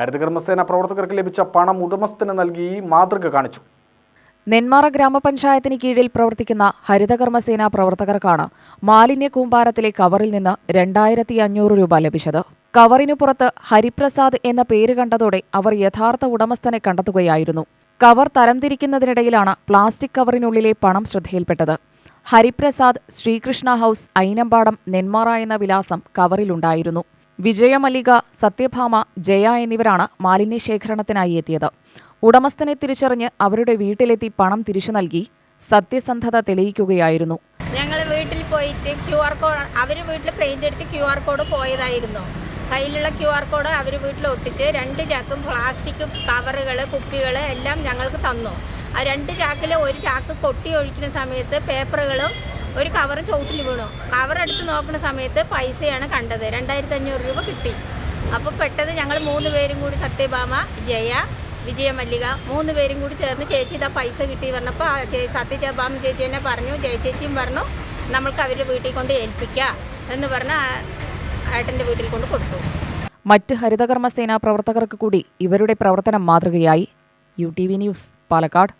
ഹരിതകർമ്മസേന പ്രവർത്തകർക്ക് ലഭിച്ച പണം ഉടമസ്ഥന് നൽകി മാതൃക കാണിച്ചു. നെന്മാറ ഗ്രാമപഞ്ചായത്തിന് കീഴിൽ പ്രവർത്തിക്കുന്ന ഹരിതകർമ്മസേന പ്രവർത്തകർക്കാണ് മാലിന്യ കൂമ്പാരത്തിലെ കവറിൽ നിന്ന് രണ്ടായിരത്തി അഞ്ഞൂറ് രൂപ ലഭിച്ചത്. കവറിനു പുറത്ത് ഹരിപ്രസാദ് എന്ന പേര് കണ്ടതോടെ അവർ യഥാർത്ഥ ഉടമസ്ഥനെ കണ്ടെത്തുകയായിരുന്നു. കവർ തരംതിരിക്കുന്നതിനിടയിലാണ് പ്ലാസ്റ്റിക് കവറിനുള്ളിലെ പണം ശ്രദ്ധയിൽപ്പെട്ടത്. ഹരിപ്രസാദ് ശ്രീകൃഷ്ണ ഹൗസ് ഐനമ്പാടം നെന്മാറ എന്ന വിലാസം കവറിലുണ്ടായിരുന്നു. വിജയമല്ലിക സത്യഭാമ ജയ എന്നിവരാണ് മാലിന്യ ശേഖരണത്തിനായി എത്തിയത്. ഉടമസ്ഥനെ തിരിച്ചറിഞ്ഞ് അവരുടെ വീട്ടിലെത്തി പണം തിരിച്ചു നൽകി സത്യസന്ധത തെളിയിക്കുകയായിരുന്നു. ഞങ്ങൾ വീട്ടിൽ പോയിട്ട് ക്യു ആർ കോഡ് അവർ വീട്ടിൽ പെയിന്റ് അടിച്ച് ക്യു ആർ കോഡ് പോയതായിരുന്നു. കയ്യിലുള്ള ക്യു ആർ കോഡ് അവർ വീട്ടിൽ ഒട്ടിച്ച് രണ്ട് ചാക്കും പ്ലാസ്റ്റിക്കും കവറുകൾ കുപ്പികൾ എല്ലാം ഞങ്ങൾക്ക് തന്നു. ആ രണ്ട് ചാക്കിൽ ഒരു ചാക്ക് കൊട്ടി ഒഴിക്കുന്ന സമയത്ത് പേപ്പറുകളും ഒരു കവറും ചോട്ടിൽ വീണു. കവർ എടുത്ത് നോക്കുന്ന സമയത്ത് പൈസയാണ് കണ്ടത്. രണ്ടായിരത്തി അഞ്ഞൂറ് രൂപ കിട്ടി. അപ്പോൾ പെട്ടെന്ന് ഞങ്ങൾ മൂന്ന് പേരും കൂടി സത്യഭാമ ജയ വിജയ മല്ലിക മൂന്ന് പേരും കൂടി ചേർന്ന് ചേച്ചി ഇതാ പൈസ കിട്ടി പറഞ്ഞപ്പോൾ സത്യജാബാം ചേച്ചി തന്നെ പറഞ്ഞു ജയ ചേച്ചിയും പറഞ്ഞു നമ്മൾക്ക് അവരുടെ വീട്ടിൽ കൊണ്ട് ഏൽപ്പിക്കാം എന്ന് പറഞ്ഞ് ഏട്ടന്റെ വീട്ടിൽ കൊണ്ട് കൊടുത്തു. മറ്റ് ഹരിതകർമ്മസേന പ്രവർത്തകർക്ക് കൂടി ഇവരുടെ പ്രവർത്തനം മാതൃകയായി. U T V news Palakkad.